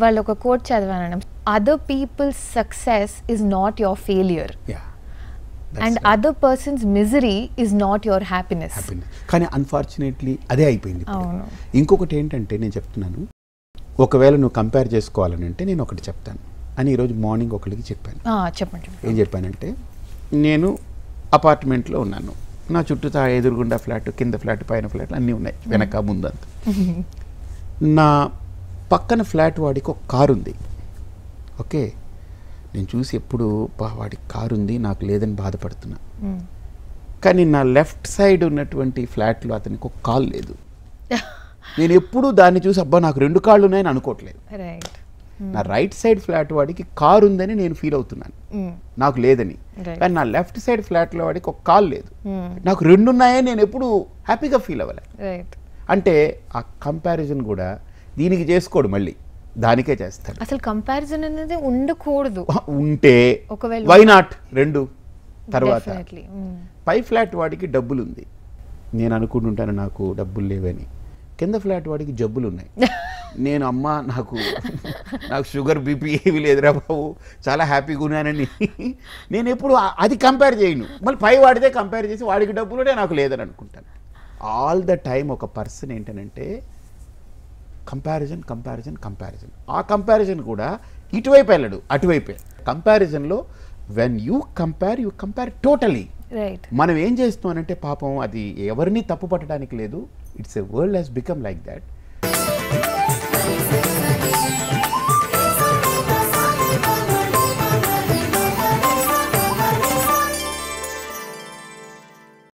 వాళ్ళు ఒక కోట్ చదివాను other peoples success is not your failure and other persons misery is not your happiness కానీ unfortunately అదే అయిపోయింది. ఇంకొకటి ఏంటంటే నేను చెప్తున్నాను. ఒకవేళ నువ్వు కంపేర్ చేసుకోవాలని అంటే నేను ఒకటి చెప్తాను. అని ఈరోజు మార్నింగ్ ఒకరికి చెప్పాను. చెప్పండి ఏం చెప్పానంటే నేను అపార్ట్మెంట్లో ఉన్నాను. నా చుట్టూ ఎదురుగుండా ఫ్లాట్ కింద ఫ్లాట్ పైన ఫ్లాట్ అన్నీ ఉన్నాయి. వెనక ముందంతా. నా పక్కన ఫ్లాట్ వాడికి ఒక కారు ఉంది ఓకే? నేను చూసి ఎప్పుడు "బా, వాడికి కారు ఉంది నాకు లేదని బాధపడుతున్నా. కానీ నా లెఫ్ట్ సైడ్ ఉన్నటువంటి ఫ్లాట్లో అతనికి ఒక కాల్ లేదు. నేను ఎప్పుడూ దాన్ని చూసి అబ్బా నాకు రెండు కాళ్ళు ఉన్నాయని అనుకోవట్లేదు. రైట్. నా రైట్ సైడ్ ఫ్లాట్ వాడికి కారు ఉందని నేను ఫీల్ అవుతున్నాను. నాకు లేదని. కానీ నా లెఫ్ట్ సైడ్ ఫ్లాట్లో వాడికి ఒక కాల్ లేదు. నాకు రెండు ఉన్నాయని నేను ఎప్పుడు హ్యాపీగా ఫీల్ అవ్వలే. రైట్. అంటే ఆ కంపారిజన్ కూడా దీనికి చేసుకోడు మళ్ళీ. దానికే చేస్తాడు. అసలు కంపారిజన్ అనేది ఉండకూడదు. ఉంటే ఒకవేళ వై నాట్ రెండు. తర్వాత. Mm. పై ఫ్లాట్ వాడికి డబ్బులు ఉంది నేను అనుకుంటుంటాను నాకు డబ్బులు లేవని. కింద ఫ్లాట్ వాడికి జబ్బులు ఉన్నాయి నేను అమ్మ నాకు నాకు షుగర్ బీపీ ఏవి లేదురా బాబు. చాలా హ్యాపీగా ఉన్నానని. నేను ఎప్పుడు అది కంపేర్ చేయను. మళ్ళీ పై వాడితే కంపేర్ చేసి వాడికి డబ్బులునే నాకు లేదని అనుకుంటాను. ఆల్ ద టైం ఒక పర్సన్ ఏంటనంటే కంపారిజన్ కంపారిజన్ కంపారిజన్ ఆ కంపారిజన్ కూడా ఇటువైపు వెళ్ళడు అటువైపే. కంపారిజన్లో when you compare you compare totally right మనం ఏం చేస్తున్నానంటే పాపం అది ఎవరిని తప్పు పట్టడానికి లేదు. It's a world he's become like that